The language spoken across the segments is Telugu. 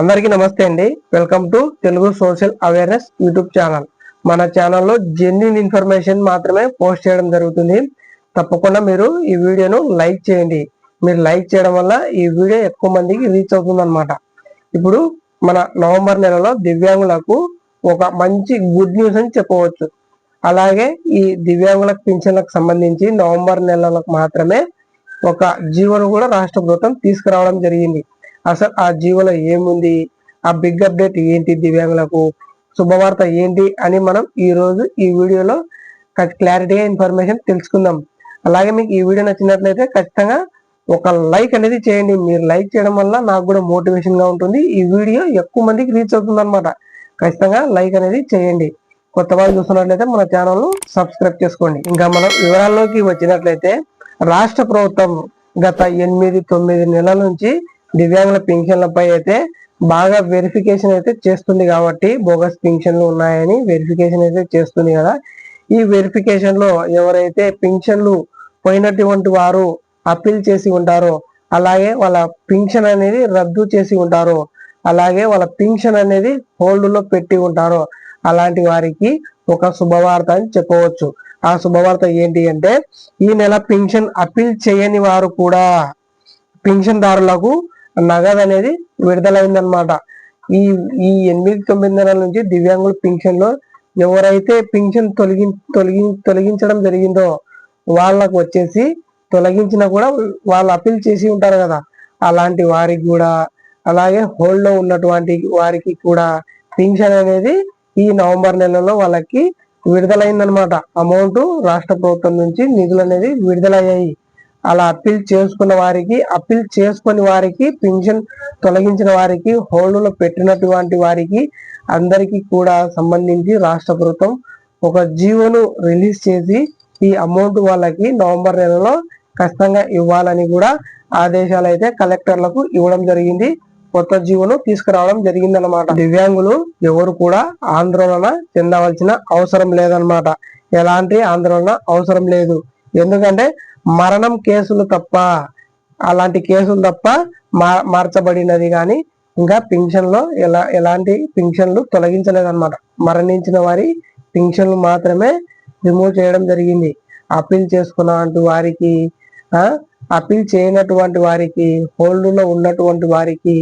అందరికీ నమస్తే అండి. Welcome to Telugu social awareness YouTube channel మన ఛానల్లో జెన్యున్ ఇన్ఫర్మేషన్ మాత్రమే పోస్ట్ చేయడం జరుగుతుంది. తప్పకుండా మీరు ఈ వీడియోను లైక్ చేయండి. మీరు లైక్ చేయడం వల్ల ఈ వీడియో ఎక్కువ మందికి రీచ్ అవుతుంది అనమాట ఇప్పుడు మన నవంబర్ నెలలో దివ్యాంగులకు ఒక మంచి గుడ్ న్యూస్ అని చెప్పవచ్చు. అలాగే ఈ దివ్యాంగుల పింఛన్లకు సంబంధించి నవంబర్ నెలలకు మాత్రమే ఒక జీవోను కూడా రాష్ట్ర ప్రభుత్వం తీసుకురావడం జరిగింది. అసలు ఆ జీవోలో ఏముంది? ఆ బిగ్ అప్డేట్ ఏంటి దివ్యాంగులకు? శుభవార్త ఏంటి అని మనం ఈ రోజు ఈ వీడియోలో క్లారిటీగా ఇన్ఫర్మేషన్ తెలుసుకుందాం. అలాగే మీకు ఈ వీడియో నచ్చినట్లయితే ఖచ్చితంగా ఒక లైక్ అనేది చేయండి. మీరు లైక్ చేయడం వల్ల నాకు కూడా మోటివేషన్గా ఉంటుంది. ఈ వీడియో ఎక్కువ మందికి రీచ్ అవుతుంది అనమాట ఖచ్చితంగా లైక్ అనేది చేయండి. కొత్త వాళ్ళు చూస్తున్నట్లయితే మన ఛానల్ సబ్స్క్రైబ్ చేసుకోండి. ఇంకా మనం వివరాల్లోకి వచ్చినట్లయితే రాష్ట్ర ప్రభుత్వం గత ఎనిమిది తొమ్మిది నెలల నుంచి దివ్యాంగుల పింఛన్లపై అయితే బాగా వెరిఫికేషన్ అయితే చేస్తుంది కాబట్టి బోగస్ పింఛన్లు ఉన్నాయని వెరిఫికేషన్ అయితే చేస్తుంది కదా. ఈ వెరిఫికేషన్లో ఎవరైతే పింఛన్లు పోయినటువంటి వారు అప్పీల్ చేసి ఉంటారో అలాగే వాళ్ళ పింఛన్ అనేది రద్దు చేసి ఉంటారో అలాగే వాళ్ళ పింఛన్ అనేది హోల్డ్లో పెట్టి ఉంటారో అలాంటి వారికి ఒక శుభవార్త అని చెప్పవచ్చు. ఆ శుభవార్త ఏంటి అంటే ఈ నెల పింఛన్ అప్పీల్ చేయని వారు కూడా పింఛన్ దారులకు నగదు అనేది విడుదలైందనమాట ఈ ఈ ఎనిమిది తొమ్మిది నెలల నుంచి దివ్యాంగుల పింఛన్లో ఎవరైతే పింఛన్ తొలగి తొలగి తొలగించడం జరిగిందో వాళ్ళకు వచ్చేసి తొలగించినా కూడా వాళ్ళు అప్పీల్ చేసి ఉంటారు కదా. అలాంటి వారికి కూడా అలాగే హోల్డ్లో ఉన్నటువంటి వారికి కూడా పింఛన్ అనేది ఈ నవంబర్ నెలలో వాళ్ళకి విడుదలైందనమాట అమౌంట్ రాష్ట్ర ప్రభుత్వం నుంచి నిధులు అనేది విడుదలయ్యాయి. అలా అప్పీల్ చేసుకున్న వారికి అప్పీల్ చేసుకుని వారికి పింఛన్ తొలగించిన వారికి హోల్డ్లో పెట్టినటువంటి వారికి అందరికీ కూడా సంబంధించి రాష్ట్ర ప్రభుత్వం ఒక జీవోను రిలీజ్ చేసి ఈ అమౌంట్ వాళ్ళకి నవంబర్ నెలలో ఖచ్చితంగా ఇవ్వాలని కూడా ఆదేశాలు అయితే కలెక్టర్లకు ఇవ్వడం జరిగింది. కొత్త జీవోను తీసుకురావడం జరిగింది అనమాట దివ్యాంగులు ఎవరు కూడా ఆందోళన చెందవలసిన అవసరం లేదనమాట ఎలాంటి ఆందోళన అవసరం లేదు. ఎందుకంటే మరణం కేసులు తప్ప అలాంటి కేసులు తప్ప మార్చబడినది కానీ ఇంకా పింఛన్లో ఎలా ఎలాంటి పింఛన్లు తొలగించలేదన్నమాట. మరణించిన వారి పింఛన్లు మాత్రమే రిమూవ్ చేయడం జరిగింది. అప్పీల్ చేసుకున్నటువంటి వారికి అప్పీల్ చేయనటువంటి వారికి హోల్డ్లో ఉన్నటువంటి వారికి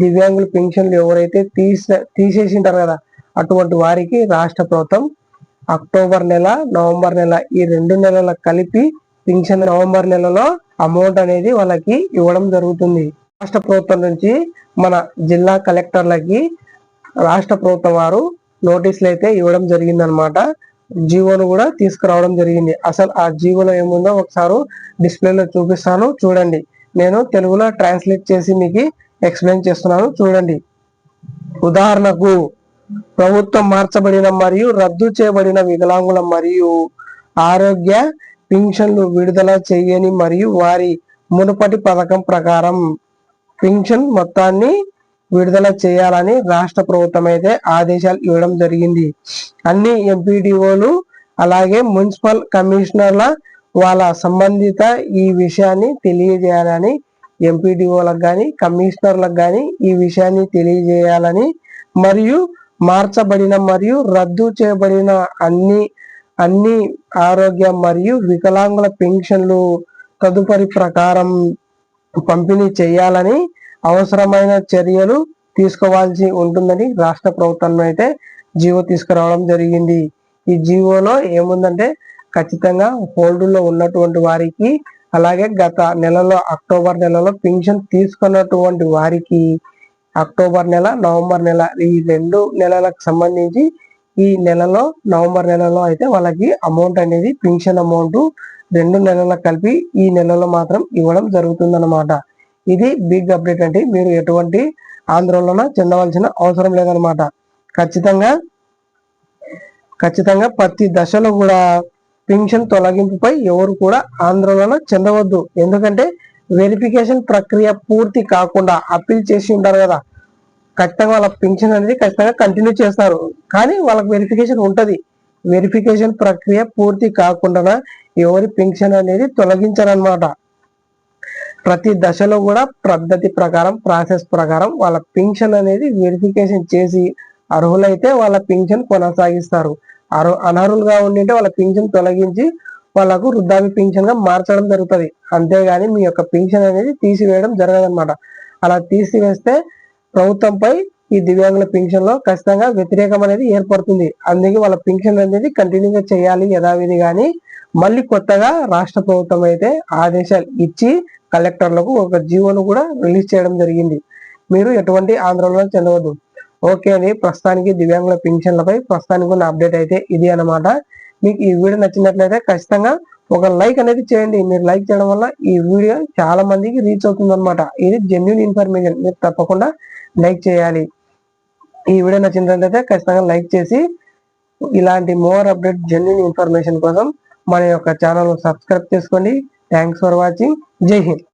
దివ్యాంగుల పింఛన్లు ఎవరైతే తీసే తీసేసింటారు కదా అటువంటి వారికి రాష్ట్ర ప్రభుత్వం అక్టోబర్ నెల నవంబర్ నెల ఈ రెండు నెలల కలిపి పింఛన్ నవంబర్ నెలలో అమౌంట్ అనేది వాళ్ళకి ఇవ్వడం జరుగుతుంది. రాష్ట్ర ప్రభుత్వం నుంచి మన జిల్లా కలెక్టర్లకి రాష్ట్ర ప్రభుత్వం వారు నోటీసులు అయితే ఇవ్వడం జరిగింది అనమాట జీవోను కూడా తీసుకురావడం జరిగింది. అసలు ఆ జీవోలో ఏముందో ఒకసారి డిస్ప్లేలో చూపిస్తాను. చూడండి. నేను తెలుగులో ట్రాన్స్లేట్ చేసి మీకు ఎక్స్ప్లెయిన్ చేస్తున్నాను. చూడండి. ఉదాహరణకు ప్రభుత్వం మార్చబడిన మరియు రద్దు చేయబడిన వికలాంగుల మరియు ఆరోగ్య పింఛన్లు విడుదల చేయని మరియు వారి మునుపటి పథకం ప్రకారం పింఛన్ మొత్తాన్ని విడుదల చేయాలని రాష్ట్ర ప్రభుత్వం అయితే ఆదేశాలు ఇవ్వడం జరిగింది. అన్ని ఎంపీడీఓలు అలాగే మున్సిపల్ కమిషనర్ల వాళ్ళ సంబంధిత ఈ విషయాన్ని తెలియజేయాలని ఎంపీడీఓలకు కానీ కమిషనర్లకు కానీ ఈ విషయాన్ని తెలియజేయాలని మరియు మార్చబడిన మరియు రద్దు చేయబడిన అన్ని అన్ని ఆరోగ్య మరియు వికలాంగుల పెన్షన్లు తదుపరి ప్రకారం పంపిణీ చేయాలని అవసరమైన చర్యలు తీసుకోవాల్సి ఉంటుందని రాష్ట్ర ప్రభుత్వం అయితే జీవో తీసుకురావడం జరిగింది. ఈ జీవోలో ఏముందంటే ఖచ్చితంగా హోల్డ్లో ఉన్నటువంటి వారికి అలాగే గత నెలలో అక్టోబర్ నెలలో పెన్షన్ తీసుకున్నటువంటి వారికి అక్టోబర్ నెల నవంబర్ నెల ఈ రెండు నెలలకు సంబంధించి ఈ నెలలో నవంబర్ నెలలో అయితే వాళ్ళకి అమౌంట్ అనేది పింఛన్ అమౌంట్ రెండు నెలలకు కలిపి ఈ నెలలో మాత్రం ఇవ్వడం జరుగుతుందన్నమాట. ఇది బిగ్ అప్డేట్ అంటే మీరు ఎటువంటి ఆందోళన చెందవలసిన అవసరం లేదనమాట ఖచ్చితంగా ఖచ్చితంగా ప్రతి దశలో కూడా పింఛన్ తొలగింపుపై ఎవరు కూడా ఆందోళన చెందవద్దు. ఎందుకంటే వెరిఫికేషన్ ప్రక్రియ పూర్తి కాకుండా అప్పీల్ చేసి ఉంటారు కదా. ఖచ్చితంగా వాళ్ళ పింఛన్ అనేది ఖచ్చితంగా కంటిన్యూ చేస్తారు. కానీ వాళ్ళకి వెరిఫికేషన్ ఉంటుంది. వెరిఫికేషన్ ప్రక్రియ పూర్తి కాకుండా ఎవరి పింఛన్ అనేది తొలగించారనమాట ప్రతి దశలో కూడా పద్ధతి ప్రకారం ప్రాసెస్ ప్రకారం వాళ్ళ పింఛన్ అనేది వెరిఫికేషన్ చేసి అర్హులైతే వాళ్ళ పింఛన్ కొనసాగిస్తారు. అర్హు అనర్హులుగా ఉండింటే వాళ్ళ పింఛన్ తొలగించి వాళ్ళకు వృద్ధాప్య పింఛన్గా మార్చడం జరుగుతుంది. అంతేగాని మీ యొక్క పింఛన్ అనేది తీసివేయడం జరగదన్నమాట. అలా తీసివేస్తే ప్రభుత్వంపై ఈ దివ్యాంగుల పింఛన్లో ఖచ్చితంగా వ్యతిరేకం అనేది ఏర్పడుతుంది. అందుకే వాళ్ళ పింఛన్ అనేది కంటిన్యూగా చేయాలి యథావిధి కానీ మళ్ళీ కొత్తగా రాష్ట్ర ప్రభుత్వం అయితే ఆదేశాలు ఇచ్చి కలెక్టర్లకు ఒక జీవోను కూడా రిలీజ్ చేయడం జరిగింది. మీరు ఎటువంటి ఆందోళన చెందవద్దు. ఓకే అండి ప్రస్తుతానికి దివ్యాంగుల పింఛన్లపై ప్రస్తుతానికి ఉన్న అప్డేట్ అయితే ఇది అన్నమాట. మీకు ఈ వీడియో నచ్చినట్లయితే ఖచ్చితంగా ఒక లైక్ అనేది చేయండి. మీరు లైక్ చేయడం వల్ల ఈ వీడియో చాలా మందికి రీచ్ అవుతుంది అనమాట ఇది జెన్యున్ ఇన్ఫర్మేషన్ మీరు తప్పకుండా లైక్ చేయాలి. ఈ వీడియో నచ్చినట్లయితే ఖచ్చితంగా లైక్ చేసి ఇలాంటి మోర్ అప్డేట్ జెన్యున్ ఇన్ఫర్మేషన్ కోసం మన యొక్క ఛానల్ సబ్స్క్రైబ్ చేసుకోండి. థ్యాంక్స్ ఫర్ వాచింగ్ జై హింద్.